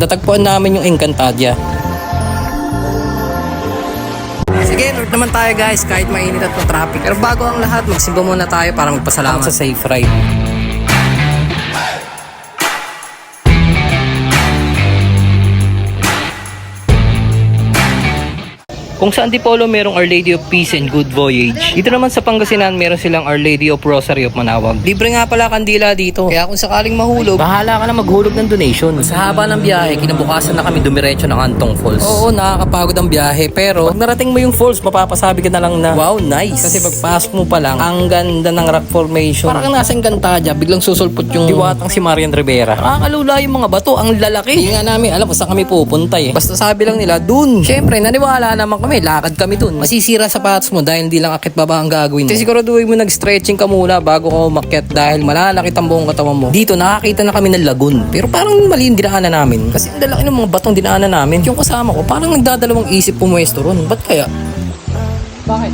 natagpuan namin yung Encantadia. Sige, north naman tayo guys, kahit mainit at traffic. Pero bago ang lahat, magsimba muna tayo para magpasalamat sa safe ride. Kung sa Antipolo merong Our Lady of Peace and Good Voyage. Dito naman sa Pangasinan meron silang Our Lady of Rosary of Manawag. Libre nga pala kandila dito. Kaya kung sakaling mahulog, bahala ka na maghulog ng donation. Sa haba ng biyahe, kinabukasan na kami dumiretso ng Antong Falls. Oo, nakakapagod ang biyahe. Pero pag narating mo yung falls, mapapasabi ka na lang na, wow, nice. Kasi pagpasok mo pa lang, ang ganda ng rock formation. Parang nasa Encantadia, biglang susulpot yung diwatang si Marian Rivera. Nakakalula yung mga bato, ang lalaki. Hindi nga namin alam kung saan kami pupunta eh. Basta sabi lang nila, dun. Siyempre, naniwala naman kami, lakad kami dun. Masisira sapatos mo dahil hindi lang akit baba ang gagawin mo. Kasi siguraduhin mo nag-stretching ka muna bago ka umakyat dahil malalakit ang buong katawan mo. Dito, nakakita na kami ng lagoon. Pero parang mali yung dinaanan namin. Kasi ang lalaki ng mga batong dinaanan namin. Yung kasama ko, parang nagdadalawang isip pumwesto ron. Ba't kaya? Bakit?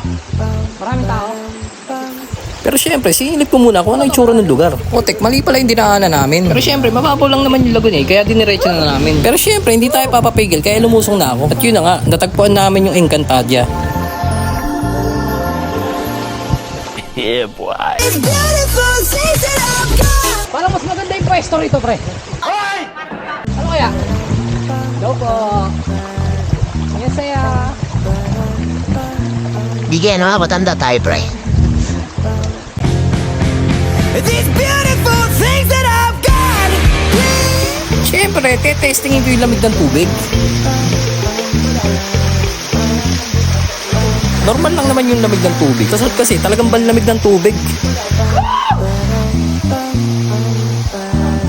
Maraming tao? Pero syempre, sinilip ko muna kung ano yung tsura ng lugar. O, tek, mali pala yung dinaanan namin. Pero syempre, mababaw lang naman yung lagoon eh, kaya diniretso na namin. Pero syempre, hindi tayo papapigil, kaya lumusong na ako. At yun na nga, natagpuan namin yung Encantadia. beautiful things that I've got. Parang mas maganda yung pwesto rito, pre. Ano kaya? Hello po. Saya saya. Bigyan no, matanda tayo, pre. These beautiful things that I've got. Siyempre, te-testingin ko yung lamig ng tubig. Normal lang naman yung lamig ng tubig. Tapos kasi talagang banlamig ng tubig.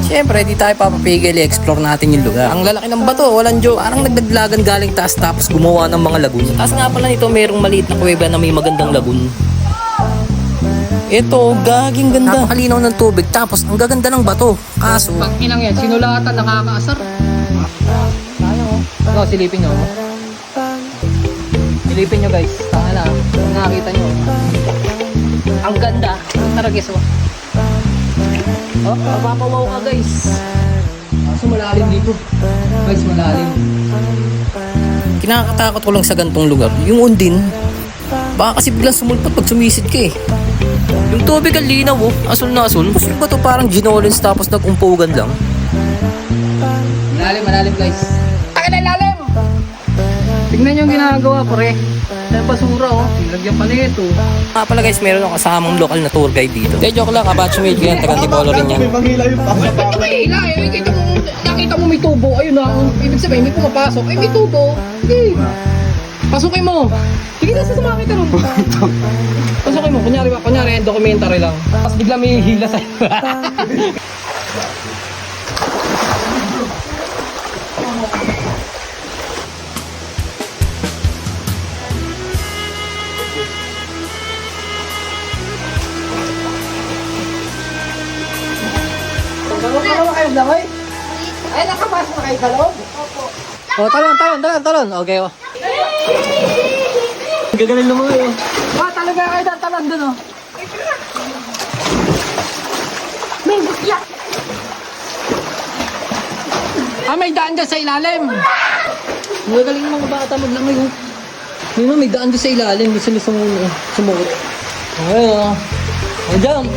Siyempre, di tayo papapigil i-explore natin yung lugar. Ang lalaki ng bato, walang joke. Parang nagdaglagan galing taas tapos gumawa ng mga lagoon. Taas nga pala nito, mayroong maliit na kuweba na may magandang lagoon. Ito, gaging ganda. Napakalinaw ng tubig tapos ang gaganda ng bato. Kaso, Pag inang yan, sinulatan, nakakaasar. Tayo, oh. Ito, silipin nyo. Silipin nyo guys. Tanga na, kung nakakita nyo. Ang ganda. Tara guys, oh. Oh, mapapawaw ka guys. Kaso malalim dito. Guys, malalim. kinakatakot ko lang sa gantong lugar, yung undin, baka kasi biglang sumulpot pag sumisid ka eh. Yung tubig ang linaw oh, asul na asul. Tapos yung bato parang ginolens tapos nagumpugan lang. Malalim, malalim guys. Taka na lalim! Tingnan nyo yung ginagawa, pre. Ay, basura, oh. Lagyan pa nito. Nga pala guys, meron akong kasamang lokal na tour guide dito. Kaya joke lang, kabatchmate ko yan, taga Antipolo rin yan. Ba't ka mahila? Eh, nakita mo, nakita mo may tubo. Ayun na, ang ibig sabihin, may pumapasok. Ay, may tubo. Sige. Pasukin mo. Sige na, sasama kita ron. Pasukin mo. Kunyari ba? Kunyari, documentary lang. Tapos bigla may hila sa'yo. Ay, nakapasok na kayo sa loob? Oh, talon, talon, talon, talon. Okay, oh. Gagaling naman yun. Ah, talaga kayo sa talon dun, oh. Ah, may daan dyan sa ilalim. Gagaling ng mga bata maglamay oh. Yun oh, may daan doon sa ilalim, gusto nila sumuno, sumukot. Okay, oh. Oh, jump.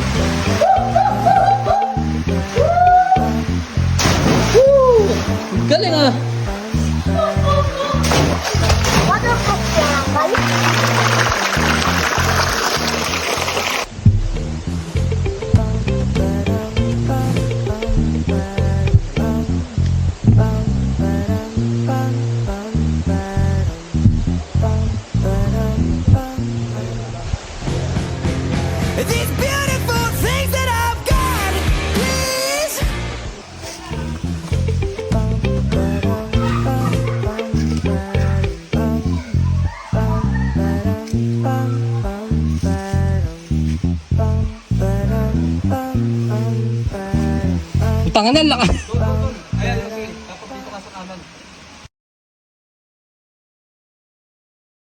Tangan na, lakas.